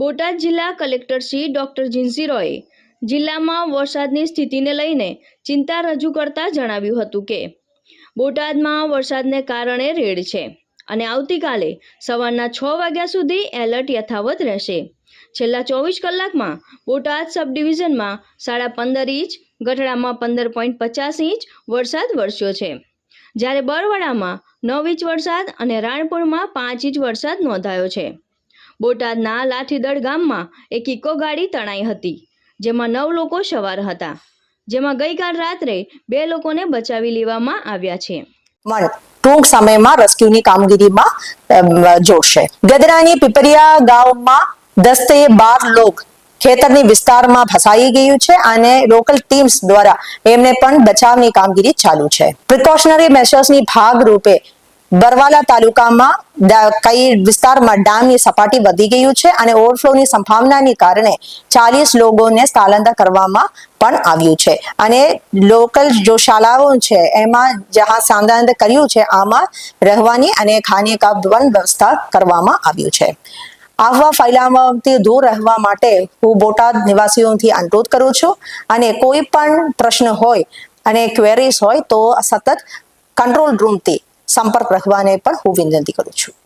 બોટાદ જિલ્લા collector Shri doctor Jinsi રોયે જિલ્લામાં વરસાદની સ્થિતિને લઈને ચિંતા રજૂ કરતા જણાવ્યું હતું કે, બોટાદમાં વરસાદને કારણે રેડ છે અને આવતીકાલે સવારના છ વાગ્યા સુધી એલર્ટ યથાવત રહેશે. છેલ્લા ચોવીસ કલાકમાં બોટાદ સબ ડિવિઝનમાં સાડા પંદર ઇંચ, ગઢડામાં પંદર પોઈન્ટ પચાસ ઇંચ વરસાદ વરસ્યો છે. જ્યારે બરવાડામાં નવ ઇંચ વરસાદ અને રાણપુરમાં પાંચ ઇંચ વરસાદ નોંધાયો છે. બોટાદના લાઠીદળ ગામમાં એક ઇકો ગાડી તણાઈ હતી, જેમાં નવ લોકો સવાર હતા. જેમાં ગઈકાલ રાત્રે બે લોકોને બચાવી લેવામાં આવ્યા છે. ટૂંક સમયમાં રેસ્ક્યુની કામગીરીમાં જોશે. ગદરાની પીપરિયા ગામમાં દસથી બાર લોક ખેતરની વિસ્તારમાં ફસાઈ ગયું છે અને લોકલ ટીમ્સ દ્વારા એમને પણ બચાવની કામગીરી ચાલુ છે. પ્રિકોશનરી મેશર્સની ભાગરૂપે બરવાલા તાલુકામાં કઈ વિસ્તારમાં ડેમની સપાટી વધી ગયું છે અને ઓવરફ્લોની સંભાવનાની કારણે ચાલીસ લોકોને સ્થળાંતર કરવામાં પણ આવ્યું છે. અને લોકલ જો શાળાઓ છે, એમાં જ્યાં સ્થળાંતર કર્યું છે, આમાં રહેવાની અને ખાને કા વ્યવસ્થા કરવામાં આવ્યું છે. આવા ફેલાવાથી દૂર રહેવા માટે હું બોટાદ નિવાસીઓથી અનુરોધ કરું છું. અને કોઈ પણ પ્રશ્ન હોય અને ક્વેરીઝ હોય તો સતત કંટ્રોલ રૂમથી સંપર્ક રહેવાને પણ હું વિનંતી કરું છું.